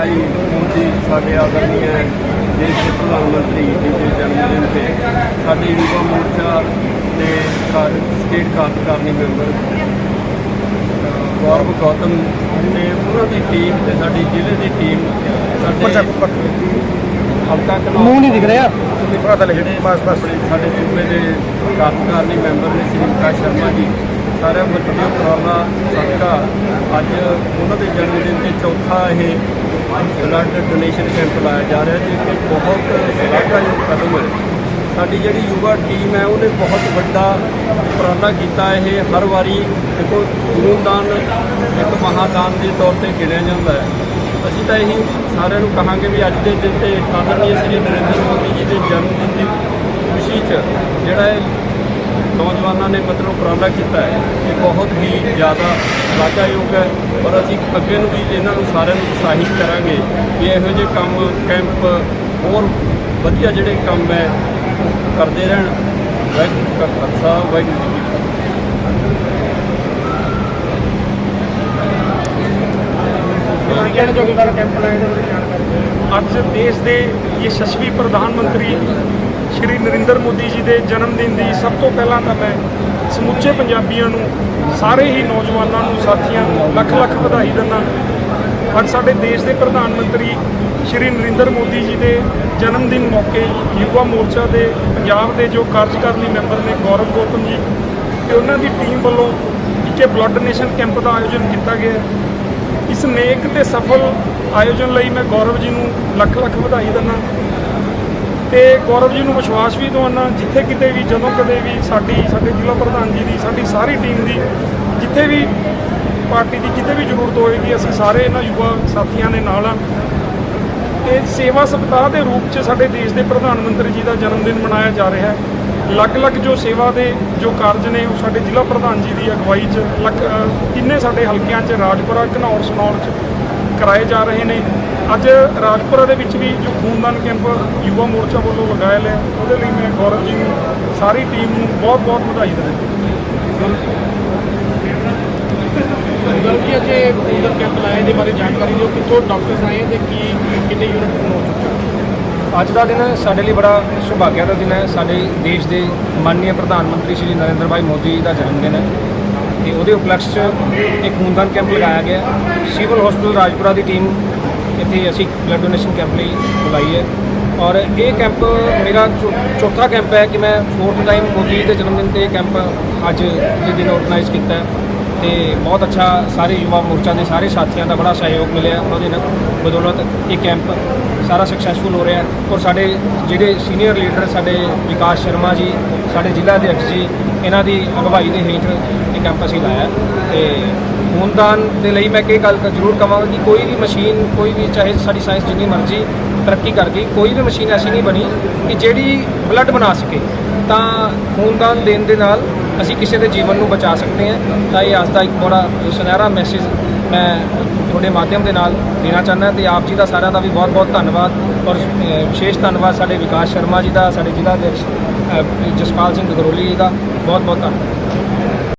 vai cumprir a minha ਦੇਸ਼ ਦੇ ਪ੍ਰਧਾਨ ਮੰਤਰੀ ਜੀ ਦੇ ਜਨਮ ਦਿਨ ਤੇ ਸਾਡੇ ਯੁਵਾ ਮੋਰਚਾ ਦੇ ਸਟੇਟ ਕਾਰਜਕਾਰਨੀ ਮੈਂਬਰ ਗੌਰਵ ਗੌਤਮ ਤੇ ਉਹਨਾਂ ਦੀ ਟੀਮ ਤੇ ਸਾਡੀ ਜ਼ਿਲ੍ਹੇ ਦੀ ਟੀਮ ਸਾਡੇ ਹਲਕਾ ਕਨੌਰ ਮੂੰਹ ਨਹੀਂ ਦਿਖ ਰਿਹਾ। ਪਤਾ ਲੱਗੇ ਬਸ ਬਸ। ਸਾਡੇ ਸੂਬੇ ਦੇ ਕਾਰਜਕਾਰਨੀ ਮੈਂਬਰ ਨੇ ਸ਼੍ਰੀ ਵਿਕਾਸ ਸ਼ਰਮਾ ਜੀ ਸਾਰਿਆਂ ਵੱਲੋਂ ਉਪਰਾਲਾ ਸਦਕਾ ਅੱਜ ਉਹਨਾਂ ਦੇ ਜਨਮ ਦਿਨ ਤੇ ਚੌਥਾ ਇਹ ਬਲੱਡ ਡੋਨੇਸ਼ਨ ਕੈਂਪ ਲਾਇਆ ਜਾ ਰਿਹਾ ਜੀ ਕਿ ਬਹੁਤ ਸ਼ਲਾਘਾਯੋਗ ਕਦਮ ਹੈ। ਸਾਡੀ ਜਿਹੜੀ ਯੁਵਾ ਟੀਮ ਹੈ, ਉਹਨੇ ਬਹੁਤ ਵੱਡਾ ਉਪਰਾਲਾ ਕੀਤਾ ਇਹ, ਹਰ ਵਾਰੀ ਦੇਖੋ ਖੂਨਦਾਨ ਇੱਕ ਮਹਾਦਾਨ ਦੇ ਤੌਰ ਤੇ ਗਿਣਿਆ ਜਾਂਦਾ ਹੈ। ਅਸੀਂ ਤਾਂ ਇਹੀ ਸਾਰਿਆਂ ਨੂੰ ਕਹਾਂਗੇ ਵੀ ਅੱਜ ਦੇ ਦਿਨ ਤੇ ਆਦਰਨੀय ਸ੍ਰੀ ਨਰਿੰਦਰ ਮੋਦੀ ਜੀ ਦੇ ਜਨਮ ਦਿਨ ਦੀ ਖੁਸ਼ੀ 'ਚ ਜਿਹੜਾ ਇਹ ਨੌਜਵਾਨਾਂ ਨੇ ਮਤਲਬ ਉਪਰਾਲਾ ਕੀਤਾ ਹੈ ਇਹ ਬਹੁਤ ਹੀ ਜ਼ਿਆਦਾ ਸ਼ਲਾਘਾਯੋਗ ਹੈ ਔਰ ਅਸੀਂ ਅੱਗੇ ਨੂੰ ਵੀ ਇਹਨਾਂ ਨੂੰ ਸਾਰਿਆਂ ਨੂੰ ਉਤਸ਼ਾਹਿਤ ਕਰਾਂਗੇ ਕਿ ਇਹੋ ਜਿਹੇ ਕੰਮ ਕੈਂਪ ਹੋਰ ਵਧੀਆ ਜਿਹੜੇ ਕੰਮ ਹੈ ਕਰਦੇ ਰਹਿਣ। ਵਾਹਿਗੁਰੂ ਕਾ ਖਾਲਸਾ ਵਾਹਿਗੁਰੂ ਜੀ ਕੀ ਫਤਿਹ। ਅੱਜ ਦੇਸ਼ ਦੇ ਯਸ਼ਸਵੀ ਪ੍ਰਧਾਨ ਮੰਤਰੀ ਸ਼੍ਰੀ ਨਰਿੰਦਰ ਮੋਦੀ ਜੀ ਦੇ ਜਨਮ ਦਿਨ ਦੀ ਸਭ ਤੋਂ ਪਹਿਲਾਂ ਤਾਂ ਮੈਂ ਸਮੁੱਚੇ ਪੰਜਾਬੀਆਂ ਨੂੰ, ਸਾਰੇ ਹੀ ਨੌਜਵਾਨਾਂ ਨੂੰ, ਸਾਥੀਆਂ ਨੂੰ ਲੱਖ ਲੱਖ ਵਧਾਈ ਦਿੰਦਾ ਅੱਜ ਸਾਡੇ ਦੇਸ਼ ਦੇ ਪ੍ਰਧਾਨ ਮੰਤਰੀ ਸ਼੍ਰੀ ਨਰਿੰਦਰ ਮੋਦੀ ਜੀ ਦੇ ਜਨਮ ਦਿਨ ਮੌਕੇ ਯੁਵਾ ਮੋਰਚਾ ਦੇ ਪੰਜਾਬ ਦੇ ਜੋ ਕਾਰਜਕਾਰਨੀ ਮੈਂਬਰ ਨੇ ਗੌਰਵ ਗੌਤਮ ਜੀ ਤੇ ਉਹਨਾਂ ਦੀ ਟੀਮ ਵੱਲੋਂ ਇੱਕ ਬਲੱਡ ਡੋਨੇਸ਼ਨ ਕੈਂਪ ਦਾ ਆਯੋਜਨ ਕੀਤਾ ਗਿਆ ਇਸ ਨੇਕ ਤੇ ਸਫਲ ਆਯੋਜਨ ਲਈ ਮੈਂ ਗੌਰਵ ਜੀ ਨੂੰ ਲੱਖ ਲੱਖ ਵਧਾਈ ਦਿੰਦਾ ਤੇ ਗੌਰਵ ਜੀ ਨੂੰ ਵਿਸ਼ਵਾਸ ਵੀ ਦਵਾਨਾ ਜਿੱਥੇ ਕਿਤੇ ਵੀ ਜਦੋਂ ਕਦੇ ਵੀ ਸਾਡੀ ਸਾਡੇ ਜ਼ਿਲ੍ਹਾ ਪ੍ਰਧਾਨ ਜੀ ਦੀ ਸਾਡੀ ਸਾਰੀ ਟੀਮ ਦੀ ਜਿੱਥੇ ਵੀ ਪਾਰਟੀ ਦੀ ਕਿਤੇ ਵੀ ਜ਼ਰੂਰਤ ਹੋਏਗੀ ਅਸੀਂ ਸਾਰੇ ਇਹਨਾਂ ਯੁਵਾ ਸਾਥੀਆਂ ਦੇ ਨਾਲ ਆ। ਤੇ ਸੇਵਾ ਸਪਤਾਹ ਦੇ ਰੂਪ 'ਚ ਸਾਡੇ ਦੇਸ਼ ਦੇ ਪ੍ਰਧਾਨ ਮੰਤਰੀ ਜੀ ਦਾ ਜਨਮ ਦਿਨ ਮਨਾਇਆ ਜਾ ਰਿਹਾ ਹੈ। ਅਲੱਗ-ਅਲੱਗ ਜੋ ਸੇਵਾ ਦੇ ਜੋ ਕਾਰਜ ਨੇ ਉਹ ਸਾਡੇ ਜ਼ਿਲ੍ਹਾ ਪ੍ਰਧਾਨ ਜੀ ਦੀ ਅਗਵਾਈ 'ਚ ਲੱਖ ਅ, ਤਿੰਨੇ ਸਾਡੇ ਹਲਕਿਆਂ 'ਚ ਰਾਜਪੁਰਾ ਘਨੌਰ ਸਨੌਰ 'ਚ ਕਰਾਏ ਜਾ ਰਹੇ ਨੇ। ਅੱਜ ਰਾਜਪੁਰਾ ਦੇ ਵਿੱਚ ਵੀ ਜੋ ਖੂਨਦਾਨ ਕੈਂਪ ਯੁਵਾ ਮੋਰਚਾ ਵੱਲੋਂ ਲਗਾਇਆ ਲਿਆ ਉਹਦੇ ਲਈ ਮੈਂ ਗੌਰਵ ਜੀ ਨੂੰ ਸਾਰੀ ਟੀਮ ਨੂੰ ਬਹੁਤ-ਬਹੁਤ ਵਧਾਈ ਦਿੰਦਾ ਬਲਕਿ ਅਜੇ ਖੂਨਦਾਨ ਕੈਂਪ ਲਾਇਆ ਇਹਦੇ ਬਾਰੇ ਜਾਣਕਾਰੀ ਦਿਓ ਕਿੱਥੋਂ ਡਾਕਟਰਸ ਆਏ ਤੇ ਕੀ ਕਿੰਨੇ ਯੂਨਿਟ ਖੂਨ ਹੋ ਚੁੱਕਾ ਅੱਜ ਦਾ ਦਿਨ ਸਾਡੇ ਲਈ ਬੜਾ ਸੁਭਾਗਿਆ ਦਾ ਦਿਨ ਹੈ। ਸਾਡੇ ਦੇਸ਼ ਦੇ ਮਾਨਨੀय ਪ੍ਰਧਾਨ ਮੰਤਰੀ ਸ਼੍ਰੀ ਨਰਿੰਦਰ ਭਾਈ ਮੋਦੀ ਜੀ ਦਾ ਜਨਮ ਦਿਨ ਹੈ ਤੇ ਉਹਦੇ ਉਪਲਕਸ਼ 'ਚ ਇੱਕ ਖੂਨਦਾਨ ਕੈਂਪ ਲਗਾਇਆ ਗਿਆ। ਸਿਵਲ ਹਸਪੀਟਲ ਰਾਜਪੁਰਾ ਦੀ ਟੀਮ ਇੱਥੇ ਅਸੀਂ ਬਲੱਡ ਡੋਨੇਸ਼ਨ ਕੈਂਪ ਲਈ ਬੁਲਾਈ ਹੈ। ਔਰ ਇਹ ਕੈਂਪ ਮੇਰਾ ਚੌਥਾ ਕੈਂਪ ਹੈ ਕਿ ਮੈਂ ਫੋਰਥ ਟਾਈਮ ਮੋਦੀ ਜੀ ਦੇ ਜਨਮ ਦਿਨ ਤੇ ਇਹ ਕੈਂਪ ਅੱਜ ਦੇ ਦਿਨ ਆਰਗੇਨਾਈਜ਼ ਕੀਤਾ ਹੈ। ਤੇ ਬਹੁਤ ਅੱਛਾ ਸਾਰੇ ਯੁਵਾ ਮੋਰਚਾ ਦੇ ਸਾਰੇ ਸਾਥੀਆਂ ਦਾ ਬੜਾ ਸਹਿਯੋਗ ਮਿਲਿਆ ਉਹਨਾਂ ਦੇ ਨਾਲ ਬਦੌਲਤ ਇਹ ਕੈਂਪ ਸਾਰਾ ਸਕਸੈਸਫੁਲ ਹੋ ਰਿਹਾ ਔਰ ਸਾਡੇ ਜਿਹੜੇ ਸੀਨੀਅਰ ਲੀਡਰ ਸਾਡੇ ਵਿਕਾਸ ਸ਼ਰਮਾ ਜੀ, ਸਾਡੇ ਜ਼ਿਲ੍ਹਾ ਅਧਿਕਸ਼ ਜੀ, ਇਹਨਾਂ ਦੀ ਅਗਵਾਈ ਦੇ ਹੇਠ ਇਹ ਕੈਂਪ ਅਸੀਂ ਲਾਇਆ ਹੈ। ਤੇ ਖੂਨਦਾਨ ਦੇ ਲਈ ਮੈਂ ਇਹ ਗੱਲ ਜ਼ਰੂਰ ਕਹਾਂਗਾ ਕਿ ਕੋਈ ਵੀ ਮਸ਼ੀਨ, ਕੋਈ ਵੀ ਚਾਹੇ ਸਾਡੀ ਸਾਇੰਸ ਜਿੰਨੀ ਮਰਜ਼ੀ ਤਰੱਕੀ ਕਰ ਗਈ, ਕੋਈ ਵੀ ਮਸ਼ੀਨ ਐਸੀ ਨਹੀਂ ਬਣੀ ਕਿ ਜਿਹੜੀ ਬਲੱਡ ਬਣਾ ਸਕੇ। ਤਾਂ ਖੂਨਦਾਨ ਦੇਣ ਦੇ ਨਾਲ ਅਸੀਂ ਕਿਸੇ ਦੇ ਜੀਵਨ ਨੂੰ ਬਚਾ ਸਕਦੇ ਹਾਂ। ਤਾਂ ਇਹ ਅੱਜ ਦਾ ਇੱਕ ਬੜਾ ਸੁਨਹਿਰਾ ਮੈਸੇਜ ਮੈਂ ਤੁਹਾਡੇ ਮਾਧਿਅਮ ਦੇ ਨਾਲ ਦੇਣਾ ਚਾਹੁੰਦਾ ਤੇ ਆਪ ਜੀ ਦਾ ਸਾਰਿਆਂ ਦਾ ਵੀ ਬਹੁਤ ਬਹੁਤ ਧੰਨਵਾਦ ਔਰ ਵਿਸ਼ੇਸ਼ ਧੰਨਵਾਦ ਸਾਡੇ ਵਿਕਾਸ ਸ਼ਰਮਾ ਜੀ ਦਾ, ਸਾਡੇ ਜ਼ਿਲ੍ਹਾ ਅਧਿਕਸ਼ ਜਸਪਾਲ ਸਿੰਘ ਗਰੋਲੀ ਜੀ ਦਾ। ਬਹੁਤ ਬਹੁਤ ਧੰਨਵਾਦ।